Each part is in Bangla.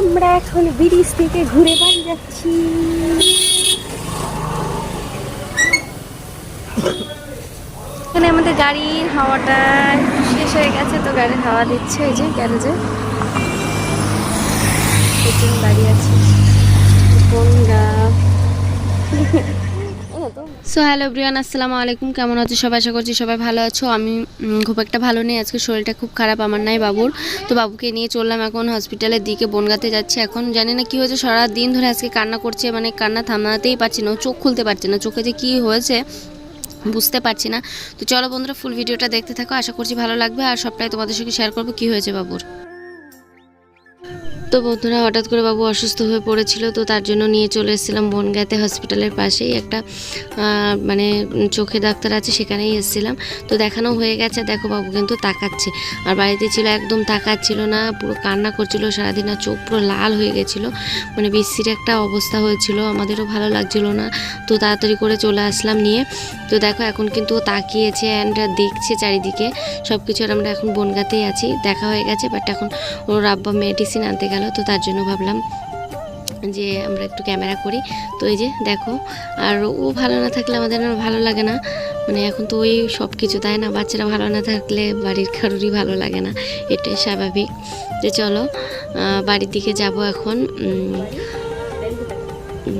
আমরা এখন ব্রিজ থেকে ঘুরে বাড়ি যাচ্ছি। এখানে আমাদের গাড়ির হাওয়াটা শেষ হয়ে গেছে, তো গাড়ির হাওয়া দিচ্ছে এই যে গ্যারেজে। দাঁড়িয়ে আছে, বনগা। সো হ্যালো ব্রিয়ান আসসালামু আলাইকুম। কেমন আছো সবাই? আশা করছি সবাই ভালো আছো। আমি খুব একটা ভালো নেই। আজকে শরীরটা খুব খারাপ, আমার নাই বাবুর। তো বাবুকে নিয়ে চললাম এখন হসপিটালের দিকে, বনগাতে যাচ্ছি এখন। জানি না কি হয়েছে সারা দিন ধরে আজকে কান্না করছে মানে কান্না থামাতেই পারছি না চোখ খুলতে পারছে না। চোখে যে কী হয়েছে, বুঝতে পারছি না। তো চলো বন্ধুরা ফুল ভিডিওটা দেখতে থাকো। আশা করছি ভালো লাগবে। আর সবটাই তোমাদের সঙ্গে শেয়ার করব। কী হয়েছে বাবুর? তো বন্ধুরা, হঠাৎ করে বাবু অসুস্থ হয়ে পড়েছিল, তো তার জন্য নিয়ে চলে এসেছিলাম বনগাঁতে হসপিটালের পাশেই। একটা মানে চোখে ডাক্তার আছে, সেখানেই এসেছিলাম। তো দেখানো হয়ে গেছে, দেখো বাবু কিন্তু তাকাচ্ছে। আর বাড়িতে ছিল, একদম তাকাচ্ছিল না, পুরো কান্না করছিল সারাদিন, আর চোখ পুরো লাল হয়ে গেছিল। মানে বিশ্রীর একটা অবস্থা হয়েছিল, আমাদেরও ভালো লাগছিল না। তো তাড়াতাড়ি করে চলে আসলাম নিয়ে। তো দেখো, এখন কিন্তু তাকিয়েছে অ্যান্ড দেখছে চারিদিকে। সব কিছু আর আমরা এখন বনগাতেই আছি। দেখা হয়ে গেছে বাট এখন ওর আব্বা মেডিসিন আনতে গেল, তো তার জন্য ভাবলাম যে আমরা একটু ক্যামেরা করি। তো এই যে দেখো, আর ও ভালো না থাকলে আমাদের আর ভালো লাগে না। মানে এখন তো ওই সব কিছু তাই না? বাচ্চারা ভালো না থাকলে বাড়ির কারোরই ভালো লাগে না। এটাই স্বাভাবিক। যে চলো বাড়ির দিকে যাব এখন।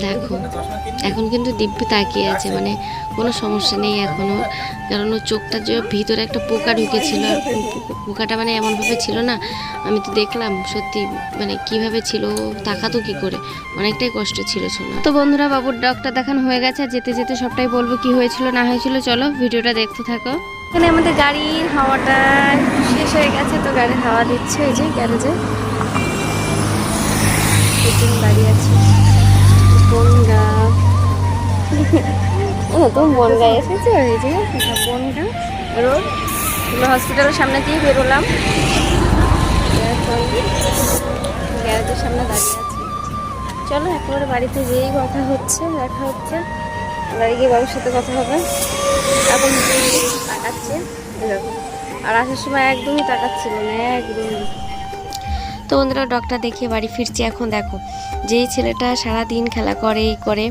দেখো এখন কিন্তু দিব্যি তাকিয়ে আছে মানে কোনো সমস্যা নেই এখনও কারণ ওর চোখটা যে ভিতরে একটা পোকা ঢুকেছিল আর পোকাটা মানে এমনভাবে ছিল না আমি তো দেখলাম সত্যি মানে কীভাবে ছিল তাকাতো কি করে? অনেকটাই কষ্ট ছিল শোনা তো বন্ধুরা বাবুর ডগটা দেখানো হয়ে গেছে আর যেতে যেতে সবটাই বলব কি হয়েছিল না হয়েছিল চলো ভিডিওটা দেখতে থাকো। এখানে আমাদের গাড়ির হাওয়াটা শেষ হয়ে গেছে তো গাড়ির হাওয়া দিচ্ছে এই যে গ্যারেজে। দাঁড়িয়ে আছে। এসেছ যে রোড হসপিটালের সামনে দিয়ে বেরোলাম। গ্যারেজের সামনে দাঁড়িয়ে চলো, একেবারে বাড়িতে যেই কথা হচ্ছে, দেখা হচ্ছে। বাড়ি গিয়ে বাবুর সাথে কথা হবে। এখন তাকাচ্ছে আর আসার সময় একদমই তাকাচ্ছিল না, একদমই। তো বন্ধুরা ডক্টর দেখিয়ে বাড়ি ফিরছি এখন, দেখো। যেই ছেলেটা সারা দিন খেলা করে, এই করে,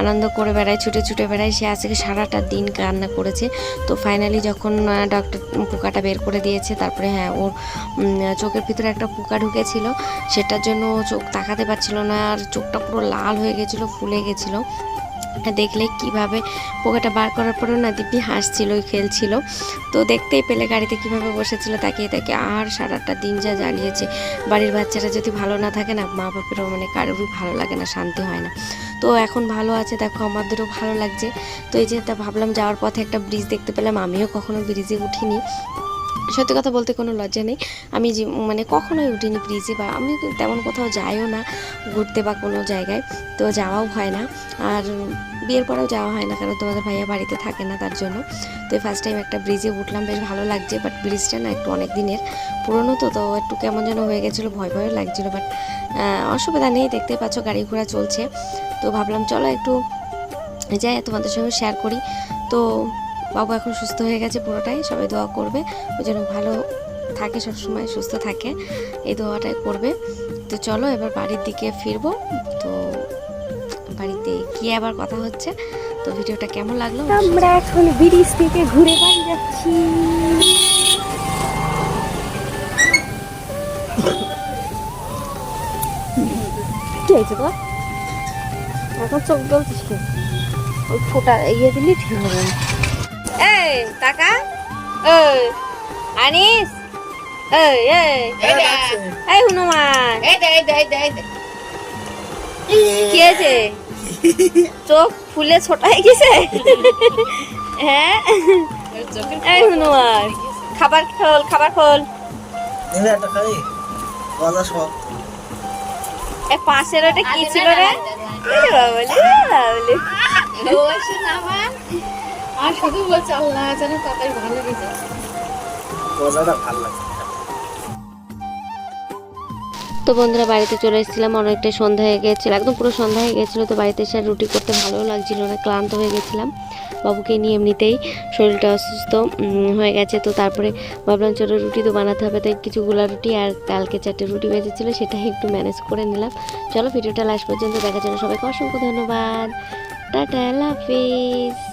আনন্দ করে বেড়ায়, ছুটে ছুটে বেড়ায়, সে আজকে সারাটা দিন কান্না করেছে। তো ফাইনালি যখন ডক্টর পোকাটা বের করে দিয়েছে, তারপরে হ্যাঁ ওর চোখের ভিতরে একটা পোকা ঢুকেছিল, সেটার জন্য চোখ তাকাতে পারছিল না, আর চোখটা পুরো লাল হয়ে গেছিল, ফুলে গেছিল। দেখলে কীভাবে পোকাটা বার করার পরেও না দিব্যি হাসছিল খেলছিল তো দেখতেই পেলে গাড়িতে কীভাবে বসেছিল, তাকিয়ে তাকে আর সারাটা দিন যা জ্বালিয়েছে বাড়ির বাচ্চারা যদি ভালো না থাকে না মা বাপেরও মানে কারোরই ভালো লাগে না, শান্তি হয় না। তো এখন ভালো আছে, দেখো আমাদেরও ভালো লাগছে। তো এই যে তা ভাবলাম যাওয়ার পথে একটা ব্রিজ দেখতে পেলাম, আমিও কখনো ব্রিজে উঠিনি। সত্যি কথা বলতে কোনো লজ্জা নেই। আমি যে মানে কখনোই উঠিনি ব্রিজে বা আমি তেমন কোথাও যাইও না ঘুরতে বা কোনো জায়গায়। তো যাওয়াও হয় না। আর বিয়ের পরেও যাওয়া হয় না, কারণ তোমাদের ভাইয়া বাড়িতে থাকে না তার জন্য। তো ফার্স্ট টাইম একটা ব্রিজে উঠলাম, বেশ ভালো লাগছে বাট ব্রিজটা না একটু অনেক দিনের পুরনো তো তো একটু কেমন যেন হয়ে গেছিল, ভয় ভয় লাগছিল বাট অসুবিধা নেই দেখতে পাচ্ছ গাড়ি ঘোড়া চলছে। তো ভাবলাম, চলো একটু যাই, তোমাদের সঙ্গে শেয়ার করি। তো বাবু এখন সুস্থ হয়ে গেছে পুরোটাই, সবাই দোয়া করবে ওই জন্য ভালো থাকে সব সময় সুস্থ থাকে, এই দোয়াটাই করবে। তো চলো এবার বাড়ির দিকে ফিরবো গিয়ে আবার কথা হচ্ছে। তো ভিডিওটা কেমন লাগল? আমরা এখন ব্রিজ থেকে ঘুরে বাড়ি যাচ্ছি। কি হয়েছে তো এখন চোখ বলছিস কি? ওই ফোটা ইয়ে দিলি ঠিক হবে। না। এই টাকা এই আনিস এই এই এই হনুমান কি আছে চোখ ফুলে ছোট হয়ে গেছে? হ্যাঁ? এই হনুমান খাবার খোল খাবার খোল। এ পাশের ওটা কি ছিল রে। আর শুধু বলছে আল্লাহ যেন তাড়াতাড়ি ভালো গেছে গলাটা ভালো লাগে। তো বন্ধুরা, বাড়িতে চলে এসেছিলাম, অনেকটা সন্ধ্যা হয়ে গেছিল, একদম পুরো সন্ধ্যা হয়ে গেছিল, তো বাড়িতে এসে রুটি করতে ভালোও লাগছিল না, ক্লান্ত হয়ে গেছিলাম। বাবুকে নিয়ে এমনিতেই শরীরটা অসুস্থ হয়ে গেছে, তো তারপরে ভাবলাম চলো রুটি তো বানাতে হবে, তাই কিছু গোলা রুটি আর কালকে চারটে রুটি বেজেছিলো, সেটাই একটু ম্যানেজ করে নিলাম। চলো ভিডিওটা লাস্ট পর্যন্ত দেখার জন্য সবাইকে অসংখ্য ধন্যবাদ। টাটা হাফিজ।